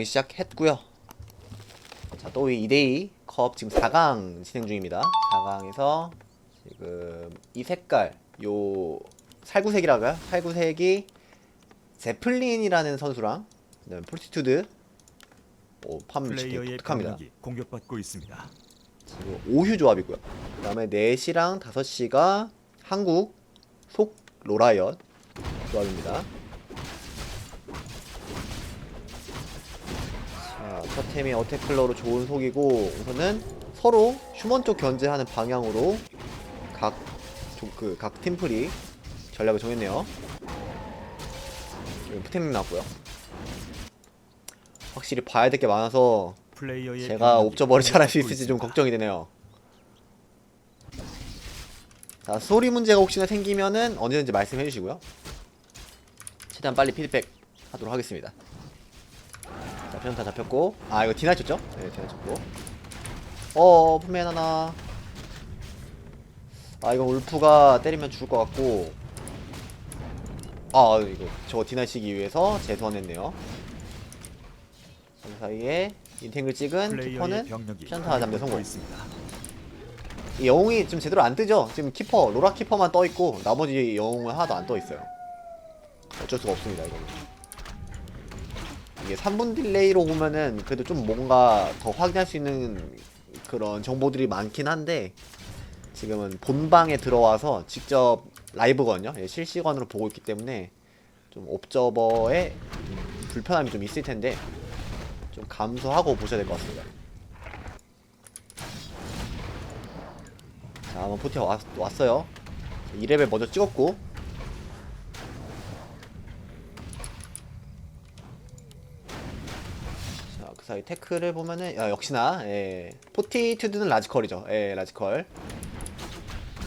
결정이 시작했고요. 자, 또 2대2 컵 지금 4강 진행 중입니다. 4강에서 지금 이 색깔 요 살구색이라고요? 살구색이 제플린이라는 선수랑 그다음에 폴티튜드 오, 플레이어의 독특합니다. 공격받고 있습니다. 지금 5휴 조합이고요. 그 다음에 4시랑 5시가 한국 속 로라이엇 조합입니다. 자, 첫 템이 어테클러로 좋은 속이고 우선은 서로 휴먼 쪽 견제하는 방향으로 각, 그, 각 팀플이 전략을 정했네요. 푸템 나왔고요. 확실히 봐야 될 게 많아서 제가 옵저버를 잘 할 수 공격받고 있을지 좀. 걱정이 되네요. 자, 소리 문제가 혹시나 생기면은 언제든지 말씀해 주시고요. 최대한 빨리 피드백 하도록 하겠습니다. 자, 편타 잡혔고. 아, 이거 디나 쳤죠? 네, 디나 쳤고. 어, 품맨 하나. 아, 이거 울프가 때리면 죽을 것 같고. 아, 이거 저 디나 치기 위해서 재소환했네요. 그 사이에 인탱글 찍은 키퍼는 션타 잡는 성공. 이 영웅이 지금 제대로 안 뜨죠? 지금 키퍼, 로라 키퍼만 떠 있고 나머지 영웅은 하나도 안 떠 있어요. 어쩔 수가 없습니다, 이거는. 이게 3분 딜레이로 보면은 그래도 좀 뭔가 더 확인할 수 있는 그런 정보들이 많긴 한데 지금은 본방에 들어와서 직접 라이브거든요. 예, 실시간으로 보고 있기 때문에 좀 옵저버에 불편함이 좀 있을 텐데 좀 감수하고 보셔야 될 것 같습니다. 자, 한번 포티 왔, 왔어요. 2레벨 먼저 찍었고. 자, 그 사이 태클을 보면은, 야, 역시나, 예. 포티투드는 라지컬이죠. 예, 라지컬.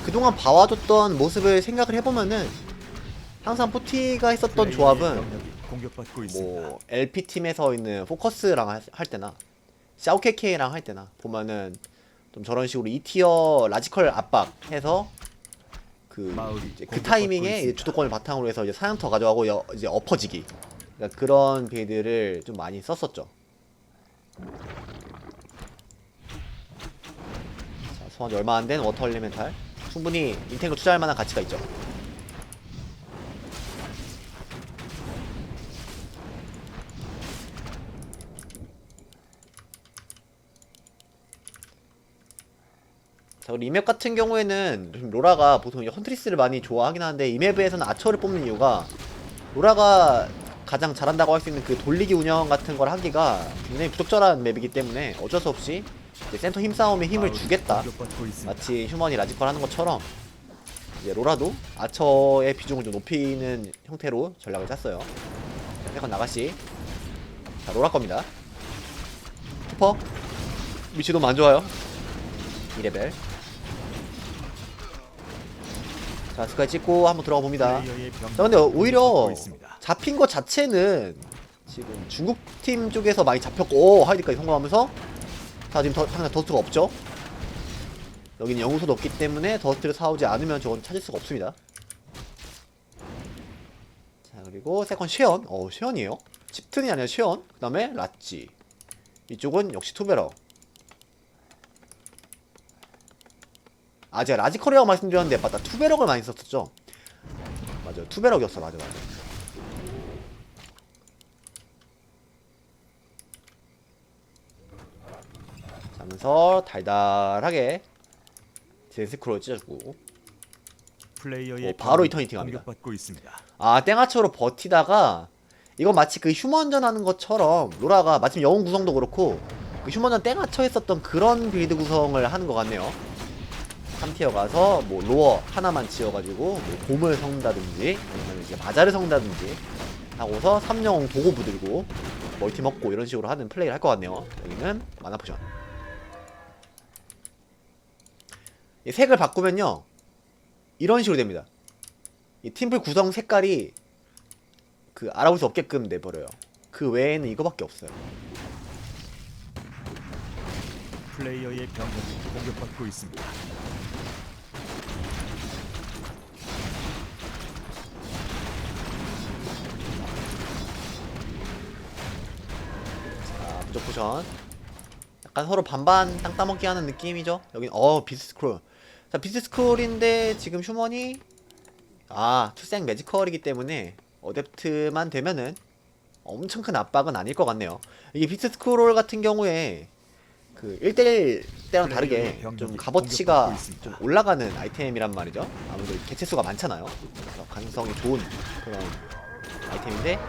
그동안 봐와줬던 모습을 생각을 해보면은, 항상 포티가 했었던 조합은, 공격받고. 뭐 LP 팀에서 있는 포커스랑 할, 할 때나 샤오케케랑 할 때나 보면은 좀 저런 식으로 2티어 라지컬 압박해서 그 마을이 이제 그 공격받고 타이밍에 이제 있습니다. 주도권을 바탕으로 해서 이제 사냥터 가져가고 여, 이제 엎어지기 그러니까 그런 빌드를 좀 많이 썼었죠. 자, 소환이 얼마 안 된 워터 엘리멘탈 충분히 인텐을 투자할 만한 가치가 있죠. 자, 그리고 이맵 같은 경우에는 좀 로라가 보통 이제 헌트리스를 많이 좋아하긴 하는데 이 맵에서는 아처를 뽑는 이유가 로라가 가장 잘한다고 할 수 있는 그 돌리기 운영 같은 걸 하기가 굉장히 부적절한 맵이기 때문에 어쩔 수 없이 센터 힘싸움에 힘을 주겠다. 마치 휴먼이 라지컬 하는 것처럼 이제 로라도 아처의 비중을 좀 높이는 형태로 전략을 짰어요. 자, 세컨 나가시. 자, 로라 겁니다. 키퍼. 위치 너무 안 좋아요. 2레벨. 자, 스카이 찍고 한번 들어가 봅니다. 자, 근데 오히려. 잡힌 것 자체는 지금 중국 팀 쪽에서 많이 잡혔고, 오, 하이드까지 성공하면서 자, 지금 더, 상대 더스트가 없죠? 여기는 영웅소도 없기 때문에 더스트를 사오지 않으면 저건 찾을 수가 없습니다. 자, 그리고 세컨 쉐언. 어, 쉐언이에요. 칩튼이 아니라 쉐언. 그 다음에 라찌. 이쪽은 역시 투베러. 아, 제가 라지컬이라고 말씀드렸는데, 맞다. 투베럭을 많이 썼었죠. 맞아요. 투베럭이었어. 맞아, 맞아. 자, 하면서 달달하게 제스크롤 찢어주고 플레이어의 어, 바로. 공격받고 있습니다. 아 땡아처로 버티다가 이건 마치 그 휴먼전 하는 것처럼 로라가 마침 영웅 구성도 그렇고 그 휴먼전 땡아처 했었던 그런 빌드 구성을 하는 것 같네요 3티어 가서 뭐 로어 하나만 지어가지고 뭐 곰을 성다든지 아니면 이제 마자를 성다든지 하고서 3영웅 도고 부들고 멀티 먹고 이런 식으로 하는 플레이를 할 것 같네요 여기는 마나 포션 이 색을 바꾸면요 이런 식으로 됩니다 이 팀플 구성 색깔이 그 알아볼 수 없게끔 내버려요. 그 외에는 이거밖에 없어요. 플레이어의 병력이 공격받고 있습니다. 포션. 약간 서로 반반 땅 따먹기 하는 느낌이죠? 여긴 어 비스 스크롤. 자 비스 스크롤인데 지금 휴먼이 아 투생 매지컬이기 때문에 어댑트만 되면은 엄청 큰 압박은 아닐 것 같네요. 이게 비스 스크롤 같은 경우에 그 1대1 때랑 다르게 좀 값어치가 좀 올라가는 아이템이란 말이죠. 아무래도 개체수가 많잖아요. 그래서 가능성이 좋은 그런 아이템인데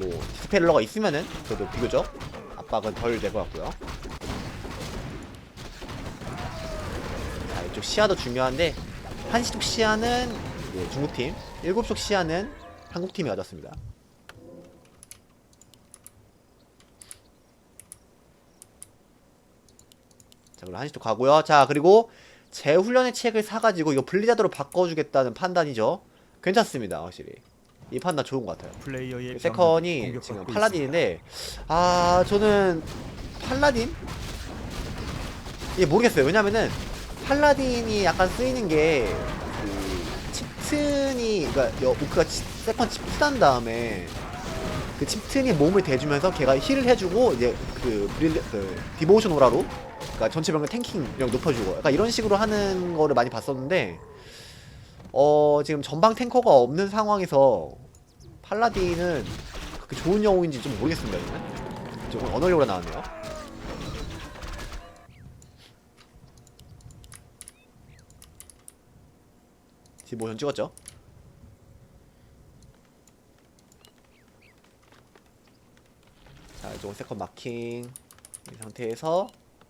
뭐 디스펠러가 있으면은 그래도 비교적 압박은 덜 될 것 같고요. 자 이쪽 시야도 중요한데 한시쪽 시야는 예, 중국팀, 일곱쪽 시야는 한국팀이 가졌습니다. 자 그리고 한시쪽 가고요. 자 그리고 재훈련의 책을 사가지고 이거 블리자드로 바꿔주겠다는 판단이죠. 괜찮습니다, 확실히. 이 판단 좋은 것 같아요. 플레이어의 세컨이 병력이 지금 팔라딘인데 아 저는 팔라딘? 이게 모르겠어요. 왜냐면은 팔라딘이 약간 쓰이는 게 그 칩튼이 그러니까 여- 오크가 치- 세컨 칩튼한 다음에 그 칩튼이 몸을 대주면서 걔가 힐을 해주고 이제 그 브릴 그 디보션 오라로 그러니까 전체 병력 탱킹력 높여주고 약간 이런 식으로 하는 거를 많이 봤었는데 어 지금 전방 탱커가 없는 상황에서 팔라딘은 그렇게 좋은 영웅인지 좀 모르겠습니다 이거는 조금 언어력으로 나왔네요 디모션 찍었죠 자 이쪽은 세컨 마킹 이 상태에서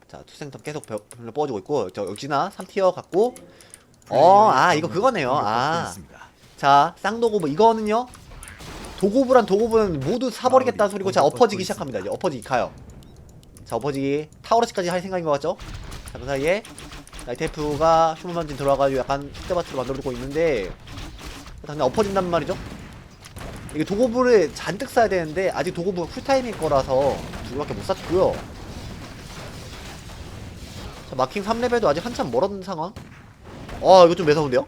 자 투생턴 계속 병- 병력 뽑아주고 있고 저 역시나 3티어 갖고 어, 아, 이거 그거네요. 아. 자, 쌍도고브 이거는요. 도고브란 도고브는 모두 사버리겠다는 마을이 소리고 자 공격받고 엎어지기. 시작합니다. 이제 엎어지기 가요. 자 엎어지기 타워러시까지 할 생각인 것 같죠? 자 그 사이에 나이테프가 휴먼 전진 들어와가지고 약간 숙대밭으로 만들어두고 있는데 당장 엎어진단 말이죠. 이게 도고브를 잔뜩 쏴야 되는데 아직 도고브가 쿨타임일 거라서 두 개밖에 못 쐈고요. 자 마킹 3레벨도 아직 한참 멀었는 상황. 어 이거 좀 매서운데요?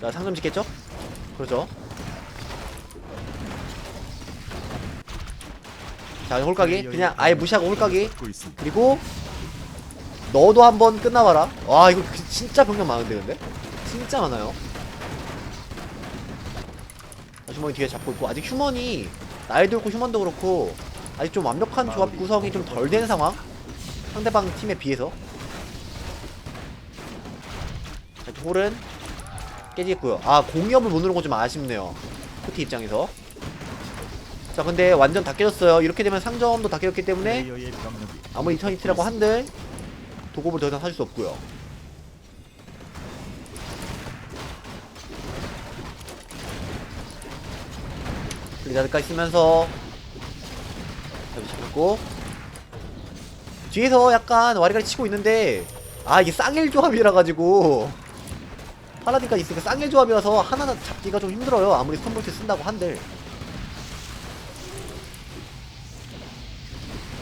자 상점 짓겠죠? 그렇죠. 자 홀까기. 그냥 아예 무시하고 홀까기. 그리고 너도 한번 끝나봐라. 와 이거 그- 진짜 병력 많은데 근데? 진짜 많아요. 자, 휴먼이 뒤에 잡고 있고 아직 휴먼이 나이도 그렇고 휴먼도 그렇고 아직 좀 완벽한 조합 구성이 좀 덜 된 상황 상대방 팀에 비해서. 자, 홀은 깨지겠고요. 아 공이업을 못 누른 건좀 아쉽네요. 코티 입장에서. 자 근데 완전 다 깨졌어요. 이렇게 되면 상점도 다 깨졌기 때문에 아무리 이터니티라고 한들 도급을 더 이상 사줄 수 없고요. 블리자드까지 쓰면서 잡고 뒤에서 약간 와리가리 치고 있는데 아 이게 쌍일 조합이라 가지고 파라딘까지 있으니까 쌍일 조합이라서 하나 잡기가 좀 힘들어요 아무리 스톤볼트 쓴다고 한들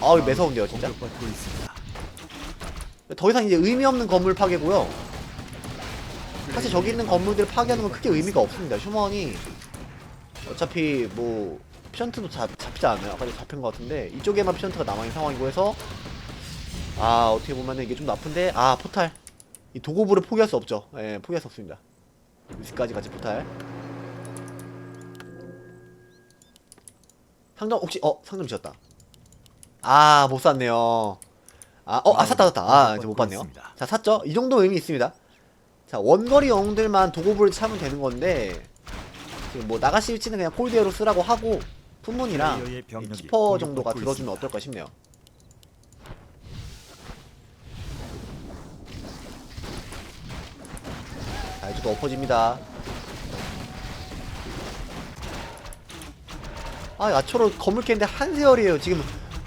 아 이거 매서운데요 진짜. 더 이상 이제 의미 없는 건물 파괴고요. 사실 저기 있는 건물들 파괴하는 건 크게 의미가 없습니다. 휴먼이 어차피 뭐 피션트도 잡, 잡히지 않아요. 아까 잡힌 것 같은데 이쪽에만 피션트가 남아있는 상황이고 해서 아 어떻게 보면은 이게 좀 나쁜데 아 포탈 이 도고부를 포기할 수 없죠. 예 포기할 수 없습니다. 위스까지 같이 포탈 상점 혹시 어 상점 지었다. 아 못 샀네요. 아, 어, 아, 샀다, 샀다. 아, 이제 못 봤네요. 있습니다. 자, 샀죠? 이 정도 의미 있습니다. 자, 원거리 영웅들만 도구부를 차면 되는 건데, 지금 뭐, 나가시 위치는 그냥 콜드에로 쓰라고 하고, 품문이랑 키퍼 정도가 들어주면. 어떨까 싶네요. 자, 이쪽도 엎어집니다. 아, 야초로 건물 깨는데 한세열이에요. 지금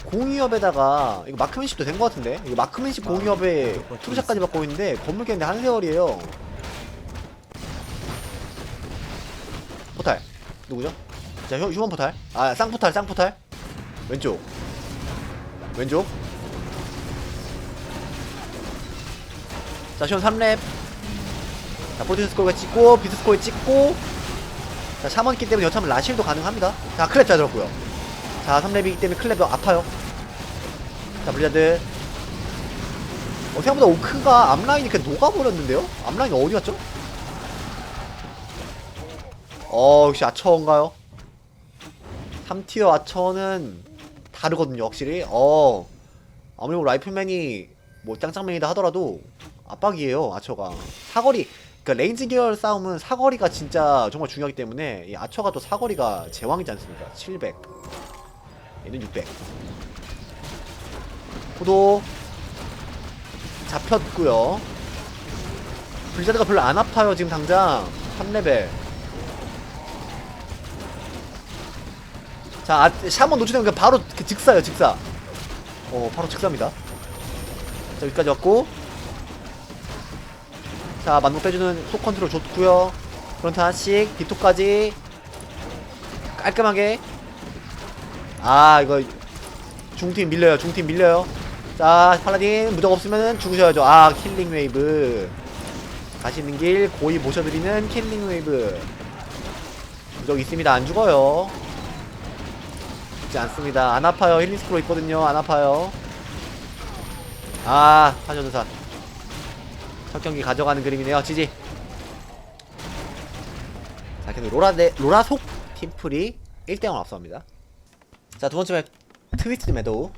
공이업에다가 이거 마크맨십도 된 것 같은데? 이거 마크맨십 공이업에 투샷까지 받고 있는데 건물 깨는데 한세열이에요. 포탈 누구죠? 자 휴, 휴먼 포탈 아 쌍포탈 쌍포탈 왼쪽 왼쪽 자 시원 3렙 자 포티스 스코어가 찍고 비스 스코어 찍고. 자 샤먼기 때문에 여차하면 라실도 가능합니다. 자 클랩 잘 들었고요. 자 3렙이기 때문에 클랩 아파요. 자 블리자드. 어 생각보다 오크가 앞라인이 그냥 녹아버렸는데요? 앞라인 어디 갔죠? 어 역시 아처인가요? 3티어 아처는 다르거든요 확실히. 어 아무리 뭐 라이플맨이 뭐 짱짱맨이다 하더라도 압박이에요 아처가. 사거리 그러니까 레인지 계열 싸움은 사거리가 진짜 정말 중요하기 때문에 이 아처가 또 사거리가 제왕이지 않습니까? 700 얘는 600 포도 잡혔고요. 블리자드가 별로 안 아파요 지금 당장. 3레벨. 자 아, 샤먼 노출되면 그냥 바로 그 직사예요 직사. 어 바로 직사입니다. 자 여기까지 왔고 자 만복 빼주는 속 컨트롤 좋고요. 프런트 하나씩 디토까지. 깔끔하게. 아 이거 중팀 밀려요 중팀 밀려요. 자 팔라딘 무적 없으면 죽으셔야죠. 아 킬링 웨이브. 가시는 길 고이 모셔드리는 킬링 웨이브. 무적 있습니다. 안 죽어요. 죽지 않습니다. 안 아파요. 힐링 스크롤 있거든요. 안 아파요. 아 사전사 첫 경기 가져가는 그림이네요. 지지. 자 근데 로라 대 로라 속 팀플이 1대0 앞서갑니다. 자 두 번째 맵 트위스트 매도우.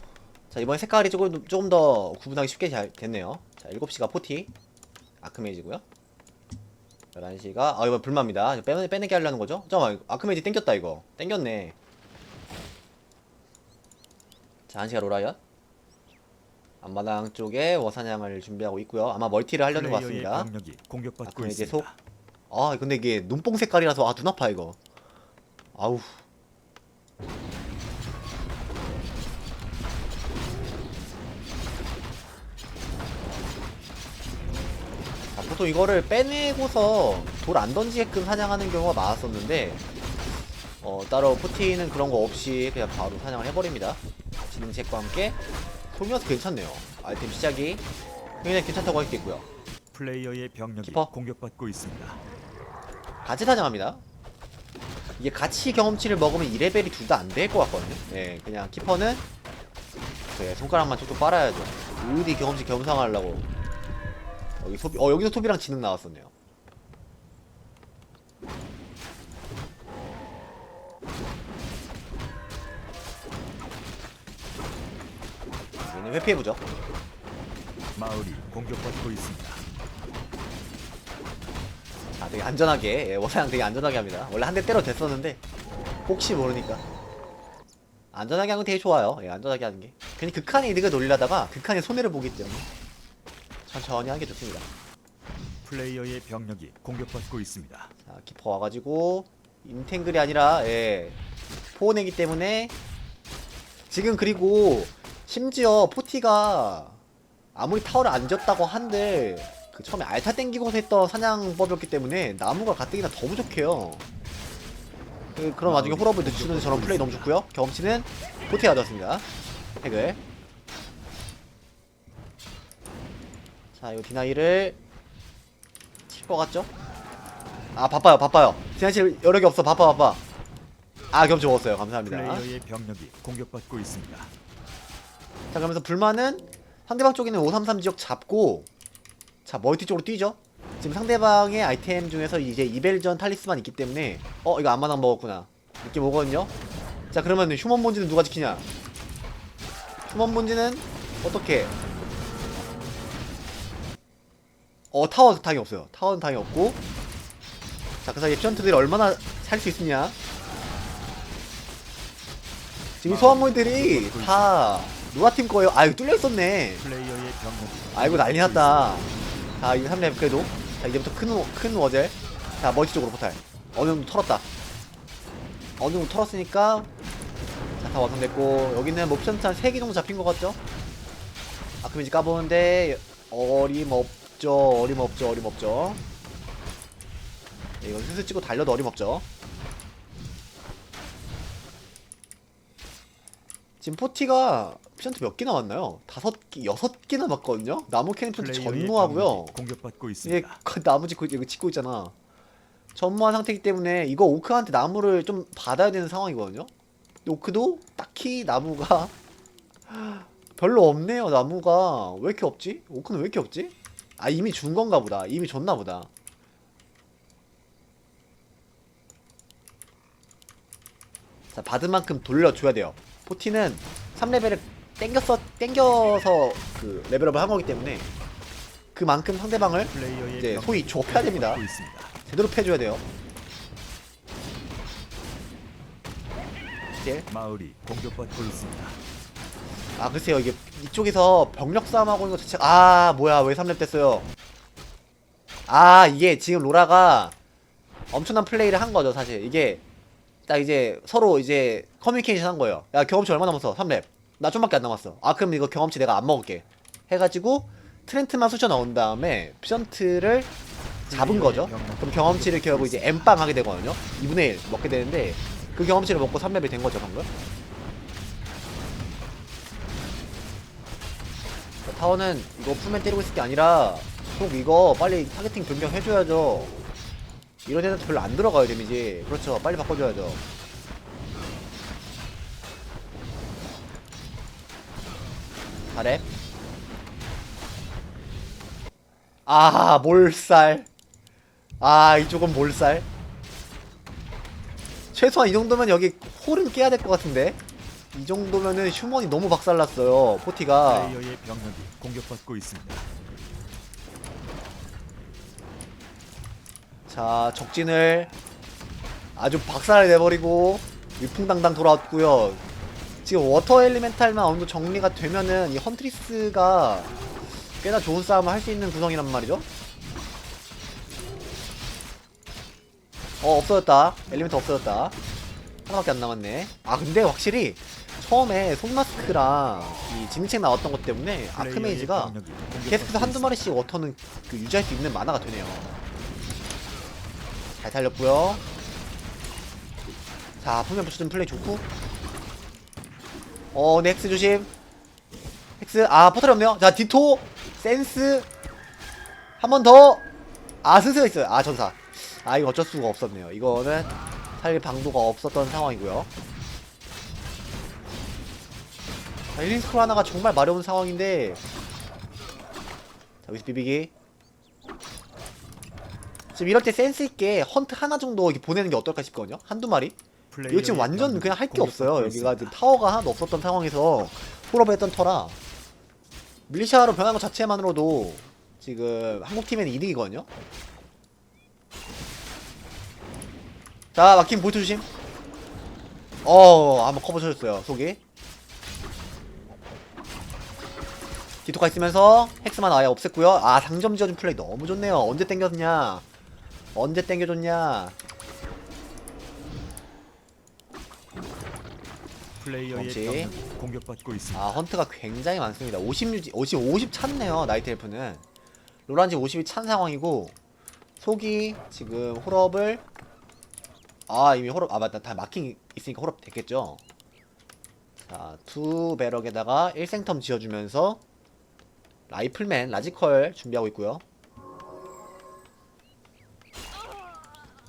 자 이번에 색깔이 조금 조금 더 구분하기 쉽게 잘 됐네요. 자 7시가 포티. 아크메이지고요. 11시가 아 이번 불마입니다. 빼내, 빼내게 하려는 거죠? 잠깐만 아크메이지 땡겼다 이거. 땡겼네. 자 1시가 로라이엇 앞마당 쪽에 워사냥을 준비하고 있고요. 아마 멀티를 하려는 것 같습니다. 병력이 공격받고 아크메이지 있습니다. 속아 근데 이게 눈뽕 색깔이라서 아 눈 아파 이거. 아우. 아, 보통 이거를 빼내고서 돌 안 던지게끔 사냥하는 경우가 많았었는데 어 따로 포티는 그런 거 없이 그냥 바로 사냥을 해버립니다. 지능 체크와 함께 소미어스 괜찮네요 아이템 시작이 굉장히 괜찮다고 할게있고요 플레이어의 병력이 키퍼. 공격받고 있습니다. 같이 사냥합니다. 이게 같이 경험치를 먹으면 2레벨이 둘 다 안 될 것 같거든요. 네, 그냥 키퍼는 네, 손가락만 툭툭 빨아야죠. 어디 경험치 겸상하려고. 여기 소비, 어 여기서 소비랑 지능 나왔었네요. 얘는 회피해보죠. 마을이 공격받고 있습니다. 아, 되게 안전하게, 예, 워사양 되게 안전하게 합니다. 원래 한 대 때려 됐었는데, 혹시 모르니까. 안전하게 하는 거 되게 좋아요. 예, 안전하게 하는 게. 괜히 극한의 이득을 노리려다가 극한의 손해를 보기 때문에 천천히 하는 게 좋습니다. 플레이어의 병력이 공격받고 있습니다. 자, 키퍼 와가지고, 인탱글이 아니라, 예, 포원이기 때문에, 지금 그리고, 심지어 포티가, 아무리 타워를 안 지었다고 한들, 그 처음에 알타 땡기고서 했던 사냥법이었기 때문에, 나무가 가뜩이나 더 부족해요. 그, 그런 와중에 홀업을 늦추는 저런 플레이 너무 좋고요 경험치는 포티가 가져왔습니다. 핵을. 자, 이 디나이를, 칠 것 같죠? 아 바빠요 바빠요 지난실 여력이 없어 바빠 바빠 아 경험치 먹었어요 감사합니다 플레이어의 병력이 공격받고 있습니다. 자 그러면서 불만은 상대방 쪽에 있는 533 지역 잡고 자 멀티 쪽으로 뛰죠 지금 상대방의 아이템 중에서 이제 이벨전 탈리스만 있기 때문에 어 이거 안마당 먹었구나 느낌 오거든요 자 그러면 휴먼 본지는 누가 지키냐 휴먼 본지는 어떻게 어 타워 당이 없어요 타워는 당이 없고 자 그 사이에 피언트들이 얼마나 살 수 있느냐 지금 소환물들이 다 누가 팀 거예요? 아 이거 뚫려 있었네. 플레이어의 병력이 아이고 난리 났다. 자 이거 3렙 그래도. 자 이제부터 큰, 워- 큰 워젤. 자 멀티 쪽으로 포탈. 어느 정도 털었다. 어느 정도 털었으니까. 자 다 완성됐고 여기는 뭐 옵션트 한 3개 정도 잡힌 것 같죠? 아크미지 까보는데 어림없죠 어림없죠 어림없죠. 네, 이건 슬슬 찍고 달려도 어림없죠. 지금 포티가 옵션트 몇개 남았나요? 다섯 개, 여섯 개 남았거든요? 나무 플레이어의 전무하고요 공격받고 얘 있습니다. 그 나무 짓고 이거 짓고 있잖아. 전무한 상태이기 때문에 이거 오크한테 나무를 좀 받아야 되는 상황이거든요. 오크도 딱히 나무가 별로 없네요. 나무가 왜 이렇게 없지? 오크는 왜 이렇게 없지? 아 이미 준 건가 보다. 이미 줬나 보다. 자 받은 만큼 돌려줘야 돼요. 포티는 3레벨을 땡겼어 땡겨서 그 레벨업을 한 거기 때문에 그만큼 상대방을 이제 소위 좁혀야 됩니다. 제대로 패줘야 돼요. 예. 마을이 공격받고 있습니다. 아 글쎄요 이게 이쪽에서 병력 싸움하고 있는 것 자체가 아 뭐야 왜 3렙 됐어요 아 이게 지금 로라가 엄청난 플레이를 한 거죠 사실 이게 딱 이제 서로 이제 커뮤니케이션 한 거예요 야 경험치 얼마 남았어 3렙 나 좀밖에 안 남았어. 아 그럼 이거 경험치 내가 안 먹을게. 해가지고 트렌트만 쑤셔 넣은 다음에 피전트를 잡은 거죠. 그럼 경험치를 결국 이제 엠빵 하게 되거든요. 2분의 1 먹게 되는데 그 경험치를 먹고 3렙이 된 거죠 방금? 타워는 이거 풀맨 때리고 있을 게 아니라 꼭 이거 빨리 타겟팅 변경해줘야죠. 이런 애들 별로 안 들어가요 데미지. 그렇죠. 빨리 바꿔줘야죠 잘해. 아 몰살. 아 이쪽은 몰살. 최소한 이 정도면 여기 홀은 깨야 될 것 같은데? 이 정도면은 휴먼이 너무 박살났어요 포티가. 병력이 공격받고 있습니다. 자 적진을 아주 박살을 내버리고 위풍당당 돌아왔고요 지금 워터 엘리멘탈만 어느 정도 정리가 되면은 이 헌트리스가 꽤나 좋은 싸움을 할 수 있는 구성이란 말이죠 어 없어졌다 엘리멘트 없어졌다 하나밖에 안 남았네 아 근데 확실히 처음에 손마스크랑 이 진책 나왔던 것 때문에 아크메이지가 계속해서 한두. 마리씩 워터는 그 유지할 수 있는 만화가 되네요. 잘 살렸고요. 자, 풀면 붙여준 플레이 좋고. 어, 네, 헥스 조심. 헥스, 아, 포털이 없네요. 자, 디토, 센스. 한 번 더. 아, 스스가 있어요. 아, 전사. 아, 이거 어쩔 수가 없었네요. 이거는 살릴 방도가 없었던 상황이고요. 자, 1, 2스쿨 하나가 정말 마려운 상황인데 자 여기서 비비기 지금 이럴 때 센스있게 헌트 하나 정도 이렇게 보내는 게 어떨까 싶거든요 한두 마리 이거 지금 완전 그냥 할 게 없어요. 여기가. 지금 타워가 하나도 없었던 상황에서 홀업을 했던 터라 밀리샤로 변한 것 자체만으로도 지금 한국팀에는 이득이거든요. 자 막힌 볼트 조심. 어 한번 커버 쳐줬어요 속이. 디토가 있으면서 헥스만 아예 없앴고요. 아 상점 지어준 플레이 너무 좋네요. 언제 땡겼냐? 언제 땡겨줬냐 플레이어의 그렇지. 병력이 공격받고 있습니다. 아 헌트가 굉장히 많습니다. 50 유지 50 50 찼네요 나이트 엘프는. 로란지 50이 찬 상황이고 속이 지금 홀업을 아 이미 홀업 아 맞다. 다 마킹 있으니까 홀업 됐겠죠? 자투 배럭에다가 1생텀 지어주면서 라이플맨 라지컬 준비하고 있고요.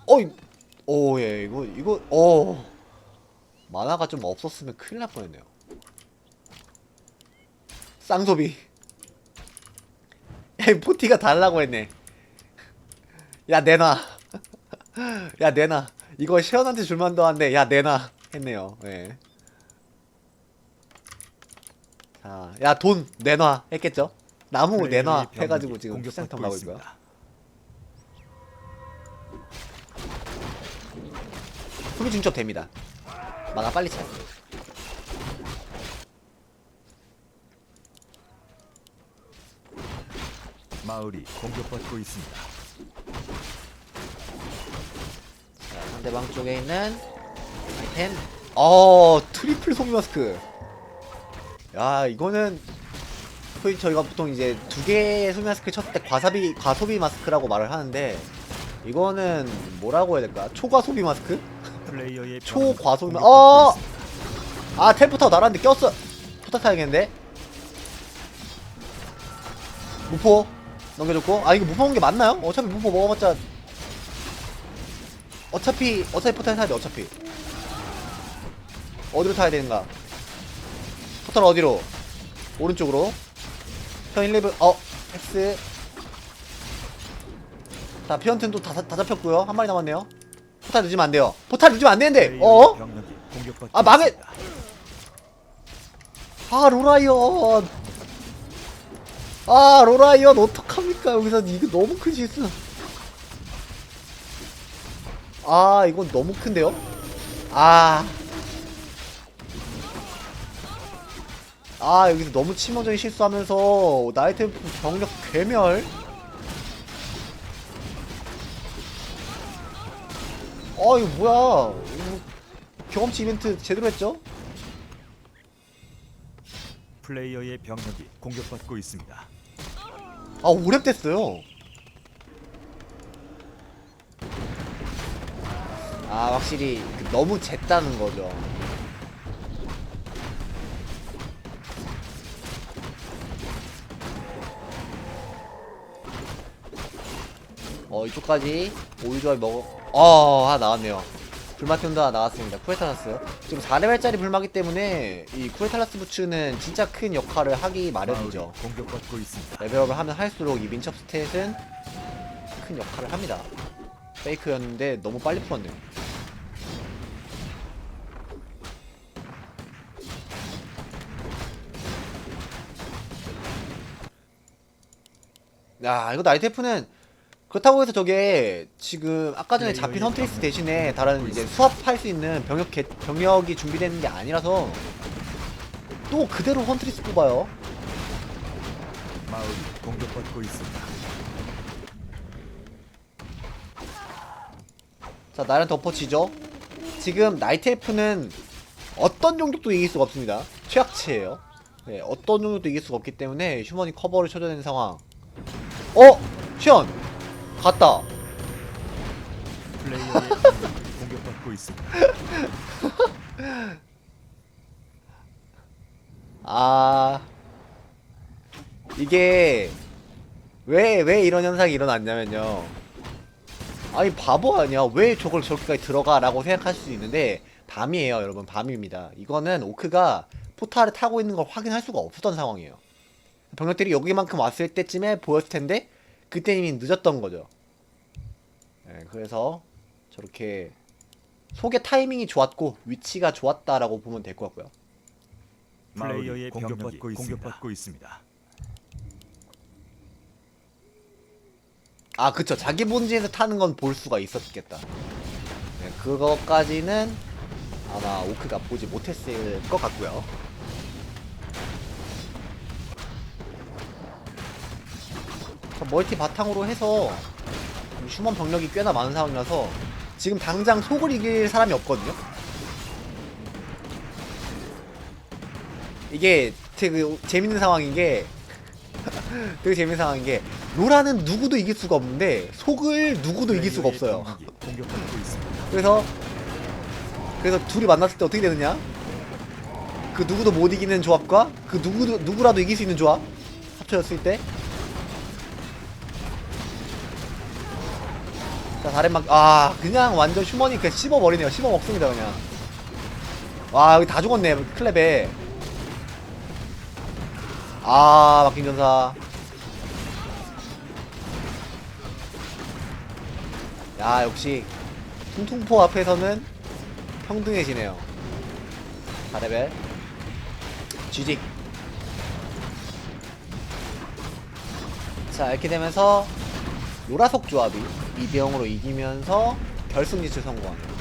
어이 오예 이거 이거 어 만화가 좀 없었으면 큰일 날 뻔했네요. 쌍소비. 야, 이 포티가 달라고 했네. 야 내놔. 야 내놔. 이거 시원한테 줄만도 한데 야 내놔. 했네요. 예. 자야 돈 내놔. 했겠죠? 나무 플레이어의 내놔. 해가지고 지금 수생탐 나고 있고요. 소비 중첩 됩니다 만화 빨리 차요 마을이 공격받고 있습니다. 자, 상대방 쪽에 있는 아이템. 어, 트리플 소비 마스크. 야, 이거는 소위 저희가 보통 이제 두 개의 소비 마스크 쳤을 때 과사비 과소비 마스크라고 말을 하는데 이거는 뭐라고 해야 될까? 초과 소비 마스크? 플레이어의. 공격받고 어! 아, 텔부터 날았는데 꼈어. 포탑 타야겠는데. 무포 넘겨줬고 아 이거 무포 온게 맞나요? 어차피 무포 먹어봤자 어차피 어차피 포탈 타야 돼 어차피 어디로 타야 되는가 포탈 어디로 오른쪽으로 편 1레벨 어 X 자 피언튼 또다 다 잡혔고요 한 마리 남았네요 포탈 늦으면 안 돼요. 포탈 늦으면 안 되는데. 어? 아, 망해! 아 로라이언. 아 로라이언 어떡합니까? 여기서 이거 너무 큰 실수. 아 이건 너무 큰데요? 아. 아, 여기서 너무 치명적인 실수하면서 나이트 병력 괴멸 어 이거 뭐야 이거 경험치 이벤트 제대로 했죠? 플레이어의 병력이 공격받고 있습니다. 아 오랩됐어요 아 확실히 그 너무 쟀다는 거죠 어 이쪽까지 오일조합 먹어 어 하나 나왔네요 불마팀도 하나 나왔습니다 쿠에탈라스 지금 4레벨짜리 불마기 때문에 이 쿠에탈라스 부츠는 진짜 큰 역할을 하기 마련이죠 공격받고 있습니다. 레벨업을 하면 할수록 이 민첩 스탯은 큰 역할을 합니다. 페이크였는데 너무 빨리 풀었네요. 야, 이거 나이테프는 그렇다고 해서 저게 지금 아까 전에 잡힌 헌트리스 대신에 다른 이제 수합할 수 있는 병역 개, 병역이 준비되는 게 아니라서 또 그대로 헌트리스 뽑아요. 마을이 공격받고 있습니다. 자, 나는 덮어치죠. 지금 나이트 엘프는 어떤 종족도 이길 수가 없습니다. 최악체예요. 네, 어떤 종족도 이길 수가 없기 때문에 휴먼이 커버를 쳐줘야 되는 상황. 어? 션! 갔다. 플레이어의 병력이 공격받고 있습니다. 아. 이게 왜, 왜 이런 현상이 일어났냐면요. 아니, 바보 아니야. 왜 저걸 저렇게까지 들어가? 라고 생각하실 수 있는데, 밤이에요, 여러분. 밤입니다. 이거는 오크가 포탈을 타고 있는 걸 확인할 수가 없었던 상황이에요. 병력들이 여기만큼 왔을 때쯤에 보였을 텐데, 그때 이미 늦었던 거죠. 네, 그래서 저렇게 속의 타이밍이 좋았고, 위치가 좋았다라고 보면 될 것 같고요. 플레이어의 병력이 공격받고 있습니다. 아 그쵸 자기 본진에서 타는 건 볼 수가 있었겠다 네, 그거까지는 아마 오크가 보지 못했을 것 같고요 자, 멀티 바탕으로 해서 휴먼 병력이 꽤나 많은 상황이라서 지금 당장 속을 이길 사람이 없거든요 이게 되게 재밌는 상황인 게 되게 재밌는 상황인 게 로라는 누구도 이길 수가 없는데 속을 누구도 이길 수가 없어요. 그래서 그래서 둘이 만났을 때 어떻게 되느냐? 그 누구도 못 이기는 조합과 그 누구도 누구라도 이길 수 있는 조합 합쳐졌을 때. 자 다른 막아 그냥 완전 휴머니 그냥 씹어 버리네요. 씹어 먹습니다 그냥. 와 여기 다 죽었네 클랩에. 아 막힌 전사. 야 역시 퉁퉁포 앞에서는 평등해지네요 4레벨 쥐직 자 이렇게 되면서 로라석 조합이 2대0으로 이기면서 결승 진출 성공합니다